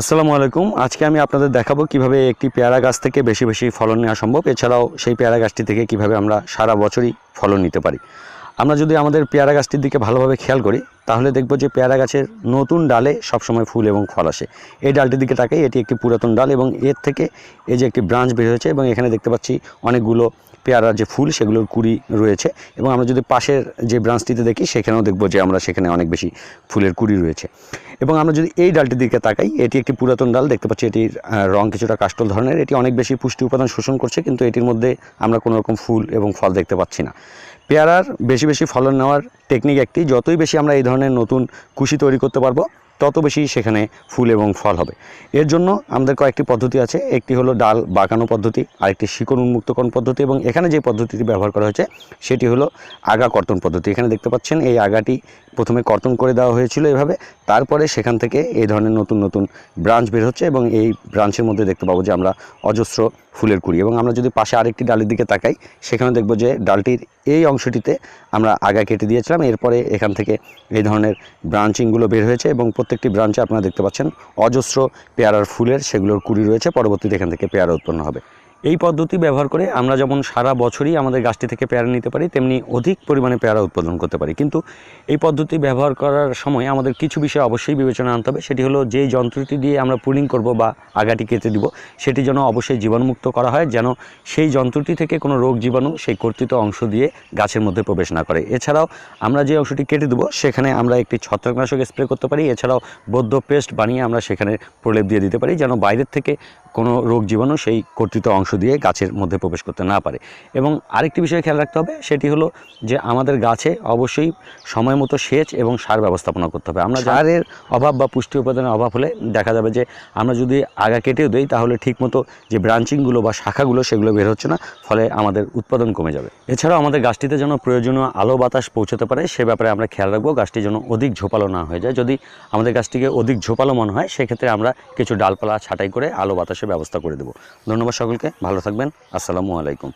আসসালামু আলাইকুম। আজকে আমি আপনাদের দেখাবো কীভাবে একটি পেয়ারা গাছ থেকে বেশি বেশি ফলন নেওয়া সম্ভব। এছাড়াও সেই পেয়ারা গাছটি থেকে কীভাবে আমরা সারা বছরই ফলন নিতে পারি। আমরা যদি আমাদের পেয়ারা গাছটির দিকে ভালোভাবে খেয়াল করি তাহলে দেখব যে পেয়ারা গাছের নতুন ডালে সবসময় ফুল এবং ফল আসে। এই ডালটির দিকে তাকাই, এটি একটি পুরাতন ডাল এবং এর থেকে এই যে একটি ব্রাঞ্চ বের হয়েছে এবং এখানে দেখতে পাচ্ছি অনেকগুলো পেয়ারার যে ফুল সেগুলোর কুড়ি রয়েছে এবং আমরা যদি পাশের যে ব্রাঞ্চটিতে দেখি, সেখানেও দেখব যে আমরা সেখানে অনেক বেশি ফুলের কুড়ি রয়েছে। এবং আমরা যদি এই ডালটির দিকে তাকাই, এটি একটি পুরাতন ডাল, দেখতে পাচ্ছি এটির রং কিছুটা কাস্টল ধরনের। এটি অনেক বেশি পুষ্টি উপাদান শোষণ করছে, কিন্তু এটির মধ্যে আমরা কোনো রকম ফুল এবং ফল দেখতে পাচ্ছি না। পেয়ারার বেশি বেশি ফলন নেওয়ার টেকনিক একটি। যতই বেশি আমরা এই ধরনের নতুন কুশি তৈরি করতে পারব, তত বেশি সেখানে ফুল এবং ফল হবে। এর জন্য আমাদের কয়েকটি পদ্ধতি আছে। একটি হলো ডাল বাঁকানো পদ্ধতি, আরেকটি শিকড় উন্মুক্তকরণ পদ্ধতি এবং এখানে যে পদ্ধতিটি ব্যবহার করা হয়েছে, সেটি হলো আগা কর্তন পদ্ধতি। এখানে দেখতে পাচ্ছেন এই আগাটি প্রথমে কর্তন করে দেওয়া হয়েছিল এভাবে। তারপরে সেখান থেকে এই ধরনের নতুন নতুন ব্রাঞ্চ বের হচ্ছে এবং এই ব্রাঞ্চের মধ্যে দেখতে পাবো যে আমরা অজস্র ফুলের কুড়ি এবং আমরা যদি পাশে আরেকটি ডালের দিকে তাকাই সেখানে দেখব যে ডালটির এই অংশটিতে আমরা আগা কেটে দিয়েছিলাম। এরপরে এখান থেকে এই ধরনের ব্রাঞ্চিংগুলো বের হয়েছে এবং প্রত্যেকটি ব্রাঞ্চে আপনারা দেখতে পাচ্ছেন অজস্র পেয়ারার ফুলের সেগুলোর কুড়ি রয়েছে। পরবর্তীতে এখান থেকে পেয়ারা উৎপন্ন হবে। এই পদ্ধতি ব্যবহার করে আমরা যেমন সারা বছরই আমাদের গাছটি থেকে পেয়ারা নিতে পারি, তেমনি অধিক পরিমাণে পেয়ারা উৎপাদন করতে পারি। কিন্তু এই পদ্ধতি ব্যবহার করার সময় আমাদের কিছু বিষয় অবশ্যই বিবেচনা আনতে হবে। সেটি হলো যেই যন্ত্রটি দিয়ে আমরা পুলিং করব বা আগাটি কেটে দিব, সেটি যেন অবশ্যই জীবাণুমুক্ত করা হয়, যেন সেই যন্ত্রটি থেকে কোনো রোগ জীবাণু সেই কর্তৃত অংশ দিয়ে গাছের মধ্যে প্রবেশ না করে। এছাড়াও আমরা যে অংশটি কেটে দেবো, সেখানে আমরা একটি ছত্রাকনাশক স্প্রে করতে পারি। এছাড়াও বদ্ধ পেস্ট বানিয়ে আমরা সেখানে প্রলেপ দিয়ে দিতে পারি, যেন বাইরের থেকে কোনো রোগ জীবাণু সেই কর্তৃত অংশ দিয়ে গাছের মধ্যে প্রবেশ করতে না পারে। এবং আরেকটি বিষয় খেয়াল রাখতে হবে সেটি হলো যে আমাদের গাছে অবশ্যই সময় মতো সেচ এবং সার ব্যবস্থাপনা করতে হবে। আমরা সারের অভাব বা পুষ্টি উপাদানের অভাব হলে দেখা যাবে যে আমরা যদি আগা কেটেও দিই তাহলে ঠিকমতো যে ব্রাঞ্চিংগুলো বা শাখাগুলো সেগুলো বের হচ্ছে না ফলে আমাদের উৎপাদন কমে যাবে। এছাড়াও আমাদের গাছটিতে যেন প্রয়োজনীয় আলো বাতাস পৌঁছতে পারে সে ব্যাপারে আমরা খেয়াল রাখব গাছটি যেন অধিক ঝোপালো না হয়ে যায়। যদি আমাদের গাছটিকে অধিক ঝোপালো মনে হয় সেক্ষেত্রে আমরা কিছু ডালপালা ছাঁটাই করে আলো সে ব্যবস্থা করে দেবো। ধন্যবাদ সকলকে ভালো থাকবেন আসসালামু আলাইকুম।